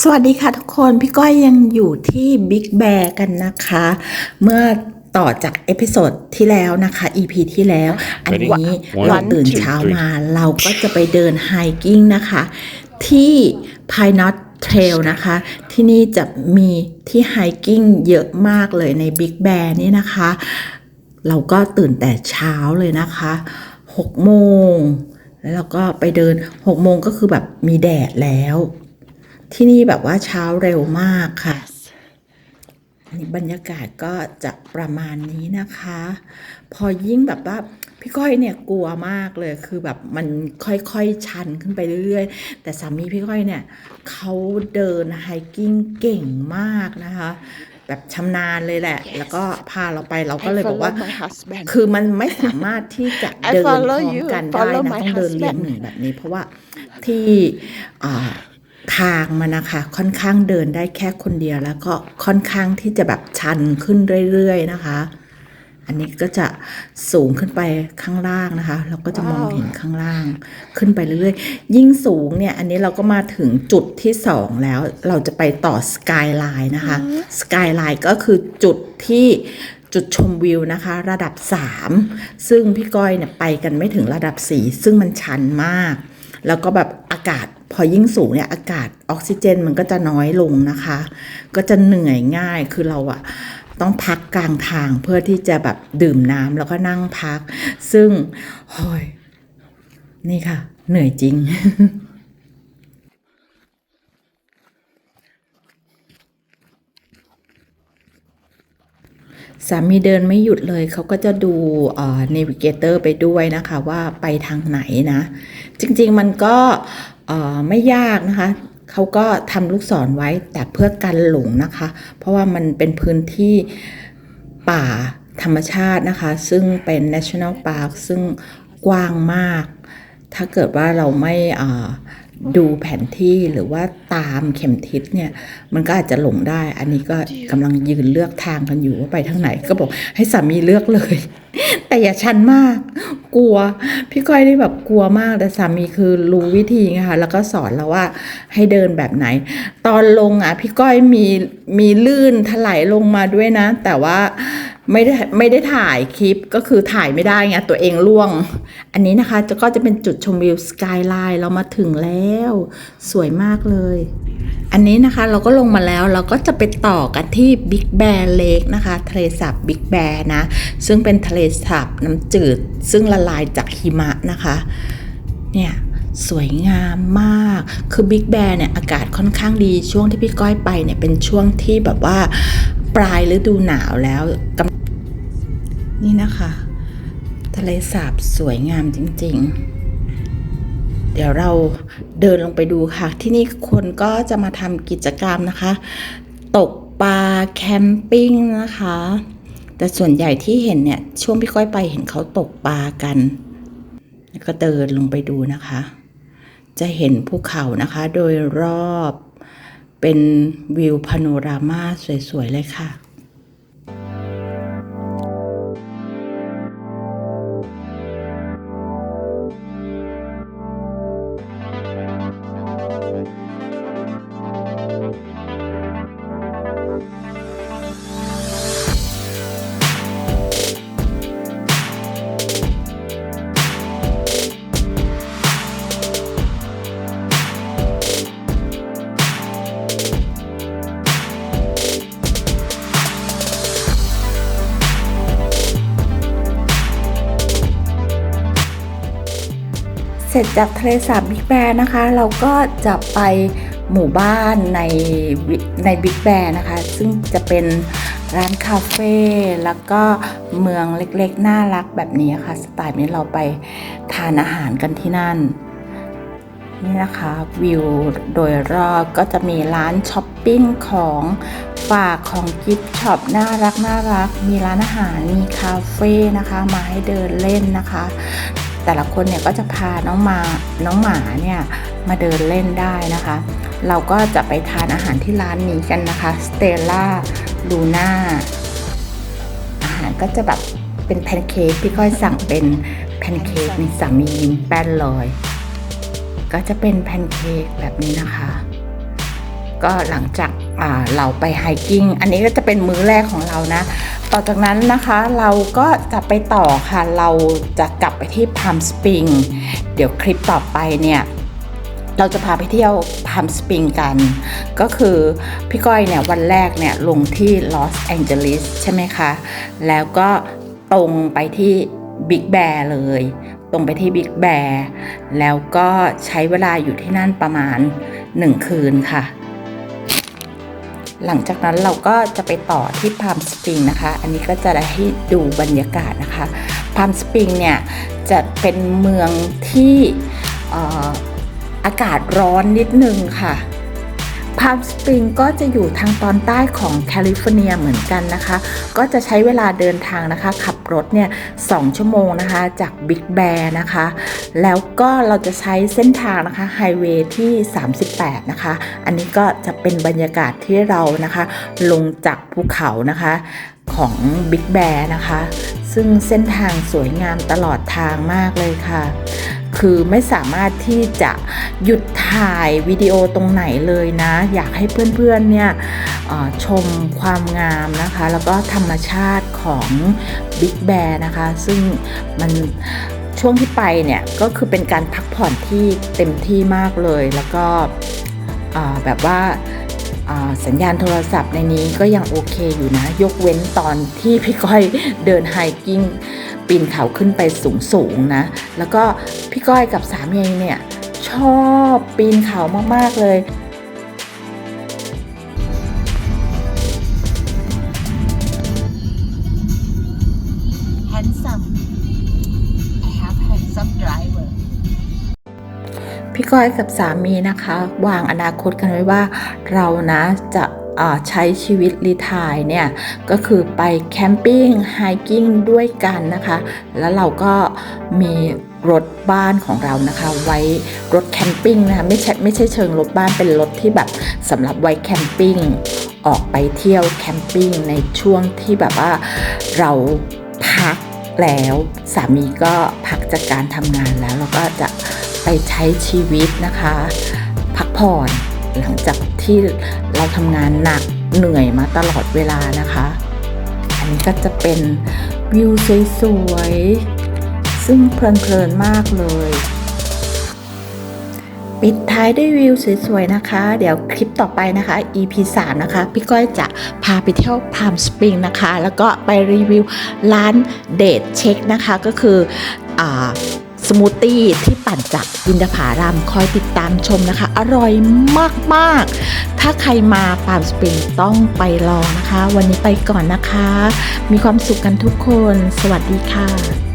สวัสดีค่ะทุกคนพี่ก้อยยังอยู่ที่บิ๊กแบร์กันนะคะ เมื่อต่อจากเอพิโซดที่แล้วนะคะ EP ที่แล้ว อันนี้ One, เราตื่น two, เช้า three. มา เราก็จะไปเดินไฮกิ้งนะคะ ที่ Pine Knot Trail นะคะ ที่นี่จะมีที่ไฮกิ้งเยอะมากเลยในบิ๊กแบร์นี่นะคะ เราก็ตื่นแต่เช้าเลยนะคะ6โมงแล้วเราก็ไปเดิน6โมงก็คือแบบมีแดดแล้ว ที่นี่แบบว่าเช้าเร็วมากค่ะอันนี้บรรยากาศก็จะประมาณนี้นะคะ พอยิ่งแบบว่าพี่ก้อยเนี่ยกลัวมากเลยคือแบบมันค่อยๆชันขึ้นไปเรื่อยๆ แต่สามีพี่ก้อยเนี่ยเขาเดินไฮกิ้งเก่งมากนะคะแบบชำนาญเลยแหละแล้วก็พาเราไปเราก็เลยบอกว่า follow my husband คือมันไม่สามารถที่จะ I เดินพร้ follow อม you กันได้ follow นะ my ต้องเดินเรียง husband หนึ่งแบบนี้ เพราะว่าที่อ่า ทางมันนะคะค่อนข้างเดินได้แค่คนเดียวแล้วก็ค่อนข้างที่จะแบบชันขึ้นเรื่อยๆนะคะ อันนี้ก็จะสูงขึ้นไปข้างล่างนะคะ เราก็จะมองว้าวเห็นข้างล่างขึ้นไปเรื่อยๆ ยิ่งสูงเนี่ยอันนี้เราก็มาถึงจุดที่สองแล้วเราจะไปต่อสกายไลน์นะคะสกายไลน์ก็คือจุดที่จุดชมวิวนะคะ ระดับ 3 ซึ่งพี่ก้อยเนี่ยไปกันไม่ถึงระดับ 4 ซึ่งมันชันมาก แล้วก็แบบอากาศ พอยิ่งสูงเนี่ยอากาศออกซิเจนมันก็จะน้อยลงนะคะ ก็จะเหนื่อยง่ายคือเราอะต้องพักกลางทางเพื่อที่จะแบบดื่มน้ำแล้วก็นั่งพัก ซึ่งโอ้ยนี่ค่ะ เหนื่อยจริงสามีเดินไม่หยุดเลยเขาก็จะดูเนวิเกเตอร์ไปด้วยนะคะว่าไปทางไหนนะ จริงๆมันก็ ไม่ยากนะคะเขาก็ทำลูกศรไว้แต่เพื่อกันหลงนะคะ เพราะว่ามันเป็นพื้นที่ป่าธรรมชาตินะคะ ซึ่งเป็น national park ซึ่งกว้างมาก ถ้าเกิดว่าเราไม่ดูแผนที่หรือว่าตามเข็มทิศเนี่ย มันก็อาจจะหลงได้ อันนี้ก็กำลังยืนเลือกทางกันอยู่ว่าไปทางไหน ก็บอกให้สามีเลือกเลย แต่อย่าชันมาก กลัว พี่ก้อยนี่แบบกลัวมากแต่สามีคือรู้วิธีไงคะแล้วก็สอนเราว่าให้เดินแบบไหน ตอนลงอะ พี่ก้อยมีมีลื่นถลายลงมาด้วยนะ แต่ว่า ไม่ได้ไม่ได้ถ่ายคลิปก็คือถ่ายไม่ได้ไงตัวเองล่วง อันนี้นะคะจะก็จะเป็นจุดชมวิวสกายไลน์เรามาถึงแล้ว สวยมากเลย อันนี้นะคะเราก็ลงมาแล้วเราก็จะไปต่อกันที่ Big Bear Lake นะคะ ทะเลสาบ Big Bear นะ ซึ่งเป็นทะเลสาบน้ำจืด ซึ่งละลายจากหิมะนะคะ เนี่ยสวยงามมาก คือ Big Bear เนี่ยอากาศค่อนข้างดี ช่วงที่พี่ก้อยไปเนี่ยเป็นช่วงที่แบบว่าปลายฤดูหนาวแล้วกำ นี่นะคะ ทะเลสาบสวยงามจริง ๆ เดี๋ยวเราเดินลงไปดูค่ะ ที่นี่คนก็จะมาทำกิจกรรมนะคะ ตกปลาแคมปิ้งนะคะ แต่ส่วนใหญ่ที่เห็นเนี่ย ช่วงพี่ก้อยไปเห็นเขาตกปลากัน แล้วก็เดินลงไปดูนะคะ จะเห็นภูเขานะคะโดยรอบเป็นวิวพาโนรามาสวย ๆ เลยค่ะ เสร็จจากทะเลสาบบิ๊กแบร์นะคะ เราก็จะไปหมู่บ้านในในบิ๊กแบร์นะคะ ซึ่งจะเป็นร้านคาเฟ่แล้วก็เมืองเล็กๆ น่ารักแบบนี้ค่ะ สไตล์นี้เราไปทานอาหารกันที่นั่น นี่นะคะวิวโดยรอบก็จะมีร้านช้อปปิ้งของฝากของกิฟช็อปน่ารักน่ารัก มีร้านอาหารมีคาเฟ่นะคะ มาให้เดินเล่นนะคะ แต่ละคนเนี่ยก็จะพาน้องมาน้องหมาเนี่ยมาเดินเล่นได้นะคะ เราก็จะไปทานอาหารที่ร้านนี้กันนะคะสเตล่าลูน่าอาหารก็จะแบบเป็นแพนเค้กพี่ก้อยสั่งเป็นแพนเค้กมีสามียิ้มแป้นเลยก็จะเป็นแพนเค้กแบบนี้นะคะ ก็หลังจากเราไปไฮกิ้ง อันนี้ก็จะเป็นมื้อแรกของเรานะ ต่อจากนั้นนะคะเราก็จะไปต่อค่ะ เราจะกลับไปที่พามสปริง เดี๋ยวคลิปต่อไปเนี่ยเราจะพาไปเที่ยวพามสปริงกัน ก็คือพี่ก้อยเนี่ยวันแรกเนี่ยลงที่ลอสแองเจลิสใช่ไหมคะ แล้วก็ตรงไปที่บิ๊กแบร์เลย ตรงไปที่บิ๊กแบร์แล้วก็ใช้เวลาอยู่ที่นั่นประมาณ 1 คืนค่ะ หลังจากนั้นเราก็จะไปต่อที่พามสปริงนะคะ อันนี้ก็จะได้ให้ดูบรรยากาศนะคะพามสปริงเนี่ยจะเป็นเมืองที่เอ่ออากาศร้อนนิดนึงค่ะพามสปริงก็จะอยู่ทางตอนใต้ของแคลิฟอร์เนียเหมือนกันนะคะ ก็จะใช้เวลาเดินทางนะคะ ขับ รถเนี่ยสองชั่วโมงนะคะ จากบิ๊กแบร์นะคะ แล้วก็เราจะใช้เส้นทางนะคะไฮเวย์ที่ 38 นะคะ อันนี้ก็จะเป็นบรรยากาศที่เรานะคะ ลงจากภูเขานะคะของบิ๊กแบร์นะคะ ซึ่งเส้นทางสวยงามตลอดทางมากเลยค่ะ คือไม่สามารถที่จะหยุดถ่ายวิดีโอตรงไหนเลยนะ อยากให้เพื่อนๆเนี่ยชมความงามนะคะ แล้วก็ธรรมชาติของบิ๊กแบร์นะคะ ซึ่งมันช่วงที่ไปเนี่ยก็คือเป็นการพักผ่อนที่เต็มที่มากเลย แล้วก็แบบว่า สัญญาณโทรศัพท์ในนี้ก็ยังโอเคอยู่นะ ยกเว้นตอนที่พี่ก้อยเดินไฮกิ้งปีนเขาขึ้นไปสูงๆนะ แล้วก็พี่ก้อยกับสามีเนี่ย ชอบปีนเขามาก ๆ เลย ก้อยกับสามีนะคะ วางอนาคตกันไว้ว่าเรานะจะใช้ชีวิตรีไทายเนี่ย ก็คือไปแคมปิ้งไฮกิ้งด้วยกันนะคะ แล้วเราก็มีรถบ้านของเรานะคะ ไว้รถแคมปิ้งนะคะไม่ใช่ไม่ใช่เชิงรถบ้านเป็นรถที่แบบสำหรับไว้แคมปิ้งออกไปเที่ยวแคมปิ้งในช่วงที่แบบว่าเราพักแล้ว สามีก็พักจากการทำงานแล้วเราก็จะ ไปใช้ชีวิตนะคะ พักผ่อนหลังจากที่เราทำงานหนักเหนื่อยมาตลอดเวลานะคะ อันนี้ก็จะเป็นวิวสวยๆ ซึ่งเพลินๆมากเลย ปิดท้ายด้วยวิวสวยๆนะคะ เดี๋ยวคลิปต่อไปนะคะ EP 3 นะคะ พี่ก้อยจะพาไปเที่ยวพามสปริงนะคะ แล้วก็ไปรีวิวร้านเดทเช็คนะคะ ก็คืออ่า สมูทตี้ที่ปั่นจากอินทผารามคอยติดตามชมนะคะ อร่อยมากๆ ถ้าใครมาปามสปริงต้องไปลองนะคะ วันนี้ไปก่อนนะคะ มีความสุขกันทุกคน สวัสดีค่ะ